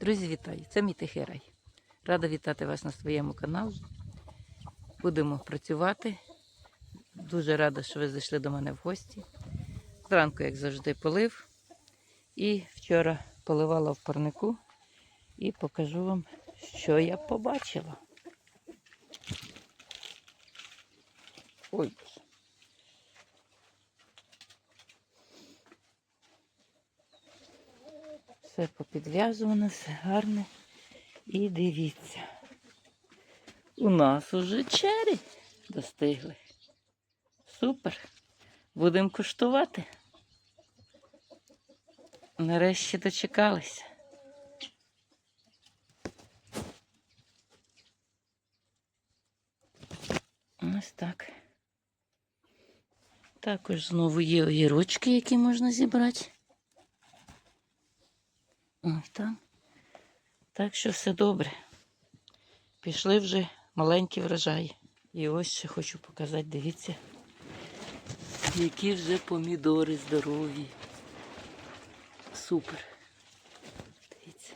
Друзі, вітаю! Це мій тихий рай. Рада вітати вас на своєму каналі. Будемо працювати. Дуже рада, що ви зайшли до мене в гості. Зранку, як завжди, полив. І вчора поливала в парнику і покажу вам, що я побачила. Ой. Все попідв'язувано, все гарне. І дивіться. У нас уже чері достигли. Супер. Будемо куштувати. Нарешті дочекалися. Ось так. Також знову є огірочки, які можна зібрати. Ось там. Так що все добре. Пішли вже маленькі врожаї. І ось ще хочу показати, дивіться, які вже помідори здорові. Супер. Дивіться.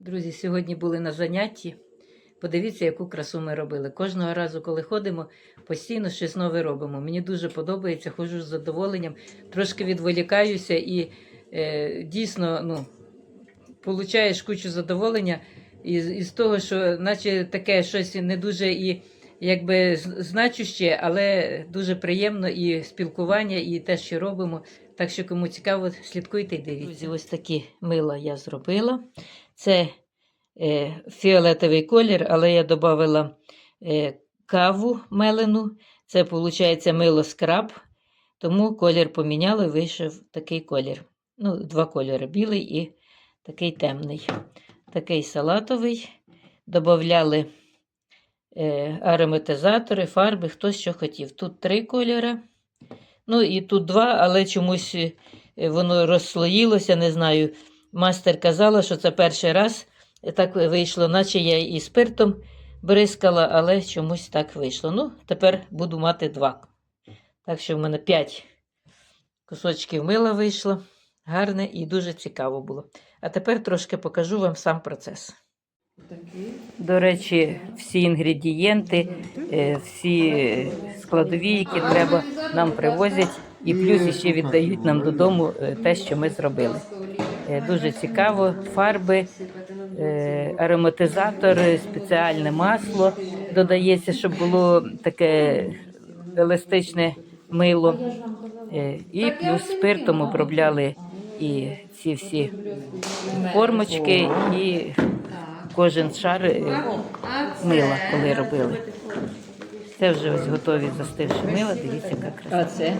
Друзі, сьогодні були на занятті. Подивіться, яку красу ми робили. Кожного разу, коли ходимо, постійно щось нове робимо. Мені дуже подобається, ходжу з задоволенням, трошки відволікаюся і е, дійсно ну, получаєш кучу задоволення із, із того, що наче таке щось не дуже і якби значуще, але дуже приємно і спілкування, і те, що робимо. Так що, кому цікаво, слідкуйте і дивіться. Друзі, ось такі мила я зробила. Це фіолетовий колір, але я додала е, каву мелену. Це виходить мило скраб. Тому колір поміняли, вийшов такий колір. Ну, два кольори білий і такий темний. Такий салатовий. Добавляли е, ароматизатори, фарби, хто що хотів. Тут три кольори. Ну і тут два, але чомусь е, воно розслоїлося, не знаю. Мастер казала, що це перший раз так вийшло, наче я і спиртом бризкала, але чомусь так вийшло. Ну, тепер буду мати два. Так що в мене п'ять кусочків мила вийшло. Гарне і дуже цікаво було. А тепер трошки покажу вам сам процес. До речі, всі інгредієнти, е, всі складові, які треба, нам привозять, і плюс ще віддають нам додому е, те, що ми зробили. Е, Дуже цікаво, фарби, ароматизатор, спеціальне масло додається, щоб було таке еластичне мило. Е, І плюс спиртом обробляли і ці всі формочки, і кожен шар е, мила, коли робили. Це вже ось готові застивші мила. Дивіться, яка краса.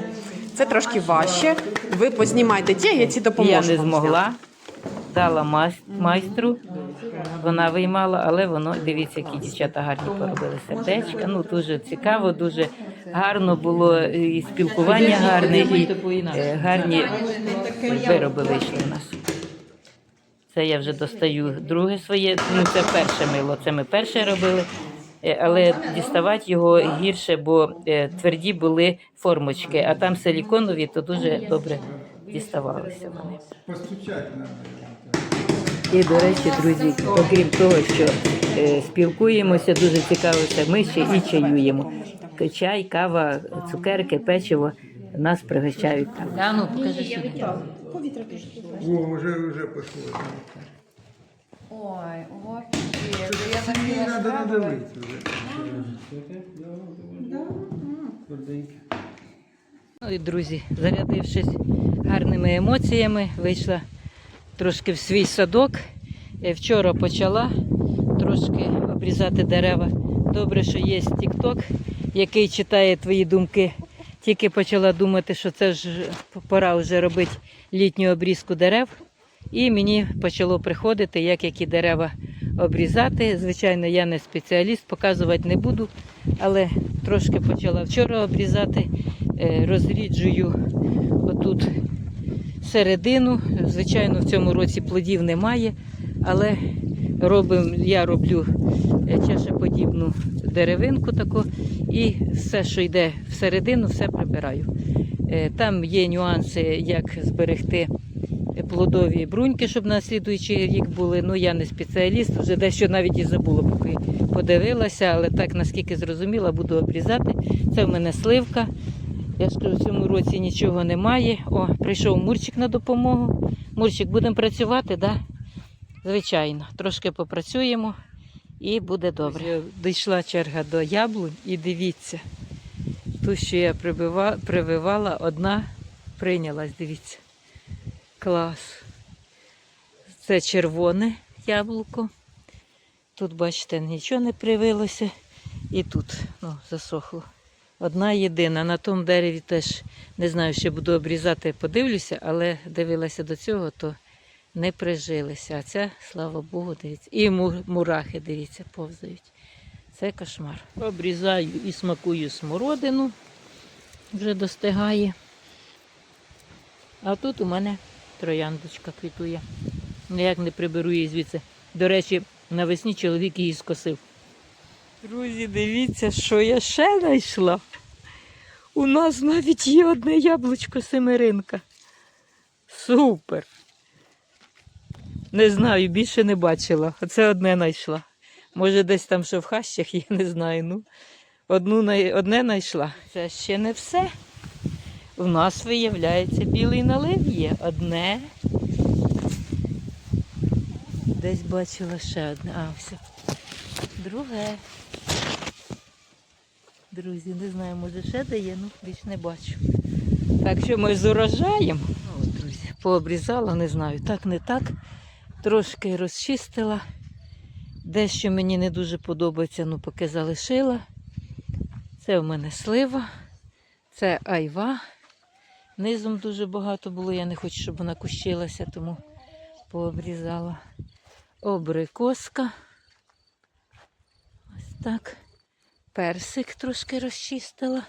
Це? Трошки важче. Ви познімайте ті, я ці допоможу. Я не змогла, дала майстру, вона виймала, але воно, дивіться, які дівчата гарні поробили сердечка. Ну, дуже цікаво, дуже гарно було і спілкування гарне, і е, гарні вироби вийшли у нас. Це я вже достаю друге своє. Ну, це перше мило, це ми перше робили. Е, Але діставати його гірше, бо е, тверді були формочки, а там силіконові, то дуже добре діставалися вони. Постучать надо. І, до речі, друзі, окрім того, що е, спілкуємося, дуже цікавиться, ми ще і чаюємо. Чай, кава, цукерки, печиво нас пригощають там. А ну, покажи сюди. О, уже, уже пошло. Ой, ого, Сильнее надо надавить уже. Ну і друзі, зарядившись гарними емоціями, вийшла трошки в свій садок. Е, Вчора почала трошки обрізати дерева. Добре, що є TikTok, який читає твої думки. Тільки почала думати, що це ж пора вже робити літню обрізку дерев. І мені почало приходити, як які дерева обрізати. Звичайно, я не спеціаліст, показувати не буду, але трошки почала вчора обрізати. Е, Розріджую отут середину. Звичайно, в цьому році плодів немає, але робим, я роблю е, чашеподібну деревинку таку, і все, що йде всередину, все прибираю. Е, Там є нюанси, як зберегти плодові бруньки, щоб на слідуючий рік були. Ну, я не спеціаліст, вже дещо навіть і забула, поки подивилася, але так, наскільки зрозуміла, буду обрізати. Це в мене сливка. Я ж кажу, в цьому році нічого немає. О, прийшов Мурчик на допомогу. Мурчик, будемо працювати, так? Да? Звичайно, трошки попрацюємо і буде добре. Дійшла черга до яблунь і дивіться. Ту, що я прививала, одна прийнялась, дивіться. Клас. Це червоне яблуко. Тут, бачите, нічого не привилося. І тут ну, засохло. Одна єдина. На тому дереві теж не знаю, ще буду обрізати, подивлюся, але дивилася до цього, то не прижилися. А ця, слава Богу, дивіться. І му- мурахи, дивіться, повзають. Це кошмар. Обрізаю і смакую смородину. Вже достигає. А тут у мене трояндочка квітує. Ніяк не приберу її звідси. До речі, навесні чоловік її скосив. Друзі, дивіться, що я ще знайшла. У нас навіть є одне яблучко семеринка. Супер. Не знаю, більше не бачила. Оце одне знайшла. Може, десь там що в хащах, я не знаю. Ну, одну, одне знайшла. Це ще не все. У нас, виявляється, білий налив є. Одне. Десь бачила ще одне. А, все. Друге. Друзі, не знаю, може ще дає, ну більш не бачу. Так що ми з урожаєм. О, друзі, пообрізала, не знаю, так, не так. Трошки розчистила. Дещо мені не дуже подобається, ну поки залишила. Це в мене слива, це айва. Низом дуже багато було, я не хочу, щоб вона кущилася, тому пообрізала. Обрикоска. Ось так. Персик трошки розчистила.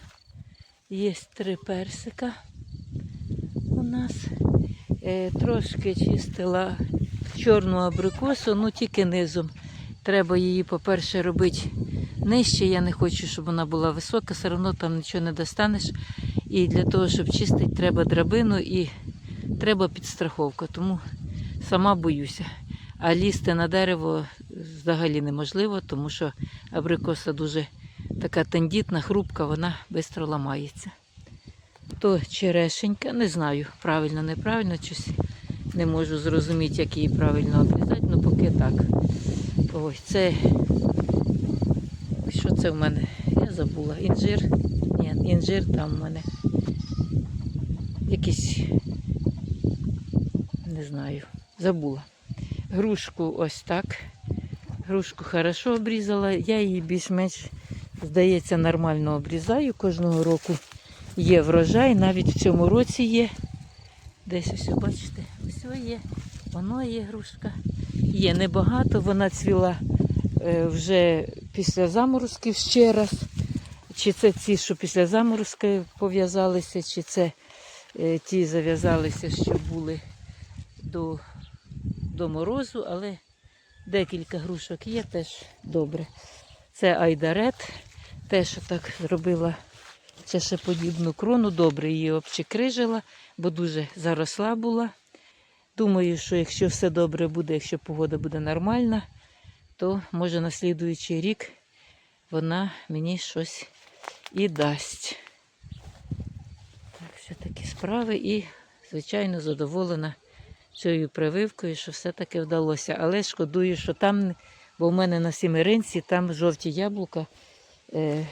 Є три персика у нас. Е, трошки чистила чорну абрикосу, ну тільки низом. Треба її, по-перше, робити нижче. Я не хочу, щоб вона була висока, все одно там нічого не достанеш. І для того, щоб чистити, треба драбину і треба підстраховка. Тому сама боюся. А лізти на дерево взагалі неможливо, тому що абрикоса дуже така тендітна, хрупка, вона швидко ламається. То черешенька, не знаю, правильно, неправильно, щось не можу зрозуміти, як її правильно обрізати, ну поки так. Ось це. Що це в мене? Я забула. Інжир. Ні, інжир там в мене. Якийсь, не знаю, забула. Грушку ось так. Грушку хорошо обрізала. Я її більш-менш, здається, нормально обрізаю. Кожного року є врожай, навіть в цьому році є. Десь ось, бачите, ось є. Воно є грушка. Є небагато, вона цвіла е, вже після заморозків ще раз. Чи це ці, що після заморозки пов'язалися, чи це е, ті зав'язалися, що були до, до морозу, але декілька грушок є теж добре. Це айдарет, теж так зробила чашеподібну крону, добре її обчекрижила, бо дуже заросла була. Думаю, що якщо все добре буде, якщо погода буде нормальна, то може на слідуючий рік вона мені щось і дасть. Так що такі справи і, звичайно, задоволена цією прививкою, що все-таки вдалося. Але шкодую, що там, бо в мене на сімеринці там жовті яблука. Е,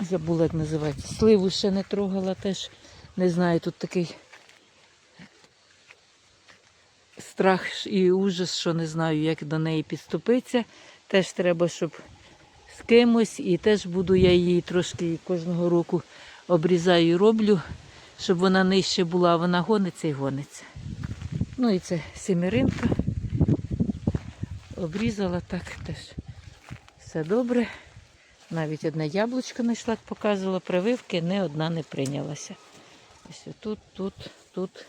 забула, як називається. Сливу ще не трогала теж. Не знаю, тут такий страх і ужас, що не знаю, як до неї підступитися. Теж треба, щоб з кимось, і теж буду я її трошки кожного року обрізаю і роблю, щоб вона нижче була, а вона гониться і гониться. Ну і це сімеринка. Обрізала так теж. Все добре. Навіть одне яблучко знайшла, як показувала, прививки, не одна не прийнялася. Ось тут, тут, тут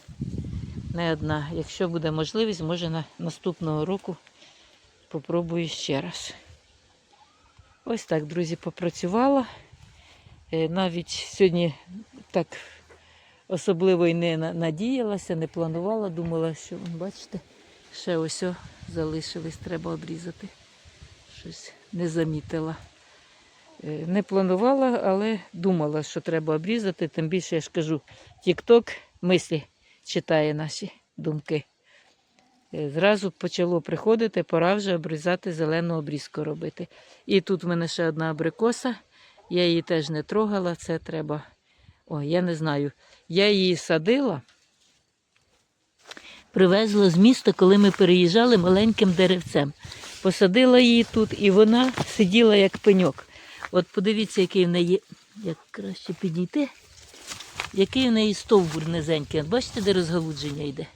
не одна. Якщо буде можливість, може на наступного року попробую ще раз. Ось так, друзі, попрацювала. Е, Навіть сьогодні так особливо й не надіялася, не планувала, думала, що бачите, ще ось о, залишились, треба обрізати. Щось не замітила. Е, Не планувала, але думала, що треба обрізати. Тим більше я ж кажу, Тік-Ток мислі читає наші думки. Е, Зразу почало приходити, пора вже обрізати зелену обрізку робити. І тут в мене ще одна абрикоса. Я її теж не трогала, це треба. Ой, я не знаю. Я її садила, привезла з міста, коли ми переїжджали маленьким деревцем. Посадила її тут, і вона сиділа як пеньок. От подивіться, який в неї, як краще підійти, який в неї стовбур низенький. Бачите, де розгалудження йде?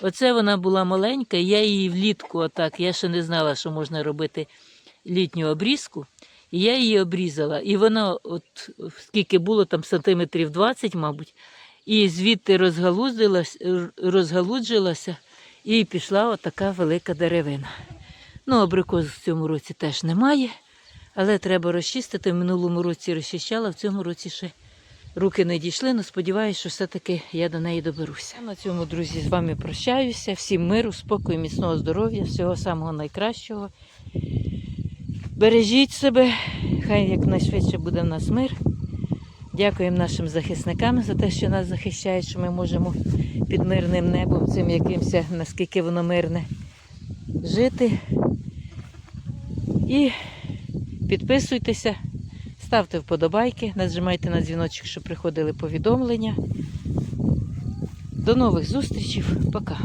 Оце вона була маленька, я її влітку, отак, я ще не знала, що можна робити літню обрізку. І я її обрізала. І вона, от скільки було, там сантиметрів 20, мабуть, і звідти розгалуджилась, розгалуджилася і пішла отака велика деревина. Ну, абрикос в цьому році теж немає, але треба розчистити. В минулому році розчищала, в цьому році ще руки не дійшли, але сподіваюся, що все-таки я до неї доберуся. На цьому, друзі, з вами прощаюся. Всім миру, спокою, міцного здоров'я, всього самого найкращого. Бережіть себе, хай якнайшвидше буде в нас мир. Дякуємо нашим захисникам за те, що нас захищають, що ми можемо під мирним небом, цим якимось, наскільки воно мирне, жити. І підписуйтеся, ставте вподобайки, нажимайте на дзвіночок, щоб приходили повідомлення. До нових зустрічей. Пока.